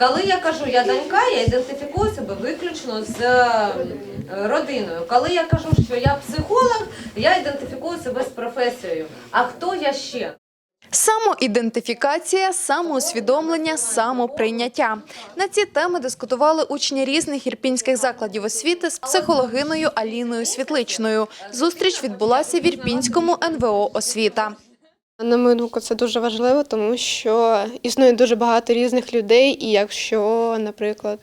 Коли я кажу я донька, я ідентифікую себе виключно з е, родиною. Коли я кажу, що я психолог, я ідентифікую себе з професією. А хто я ще? Самоідентифікація, самоусвідомлення, самоприйняття. На ці теми дискутували учні різних ірпінських закладів освіти з психологиною Аліною Світличною. Зустріч відбулася в Ірпінському НВО «Освіта». На мою думку, це дуже важливо, тому що існує дуже багато різних людей, і якщо, наприклад,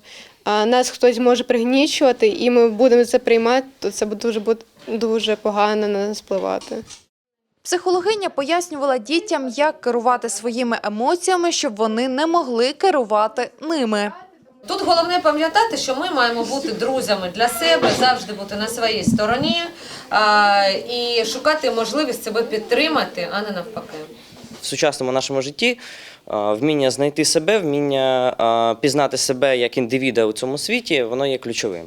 нас хтось може пригнічувати, і ми будемо це приймати, то це буде дуже дуже погано на нас впливати. Психологиня пояснювала дітям, як керувати своїми емоціями, щоб вони не могли керувати ними. Тут головне пам'ятати, що ми маємо бути друзями для себе, завжди бути на своїй стороні і шукати можливість себе підтримати, а не навпаки. в сучасному нашому житті вміння знайти себе, вміння пізнати себе як індивіда у цьому світі, воно є ключовим.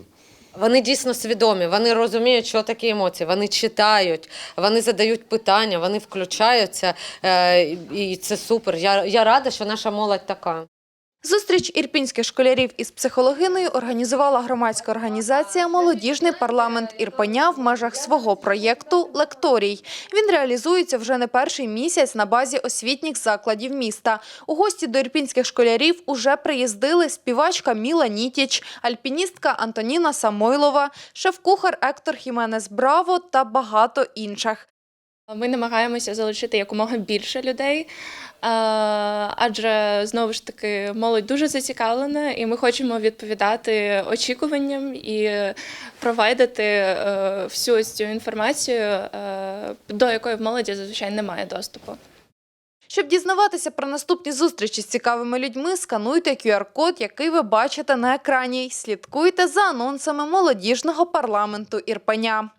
Вони дійсно свідомі, вони розуміють, що такі емоції, вони читають, вони задають питання, вони включаються, е, і це супер. Я, я рада, що наша молодь така. Зустріч ірпінських школярів із психологиною організувала громадська організація Молодіжний парламент Ірпеня в межах свого проєкту Лекторій. Він реалізується вже не перший місяць на базі освітніх закладів міста. У гості до ірпінських школярів уже приїздили співачка Міла Нітіч, альпіністка Антоніна Самойлова, шеф-кухар Ектор Хіменес Браво та багато інших. Ми намагаємося залучити якомога більше людей, адже знову ж таки молодь дуже зацікавлена, і ми хочемо відповідати очікуванням і провайдити е, всю цю інформацію, е, до якої в молоді зазвичай немає доступу. Щоб дізнаватися про наступні зустрічі з цікавими людьми, скануйте QR-код, який ви бачите на екрані. Слідкуйте за анонсами молодіжного парламенту Ірпеня.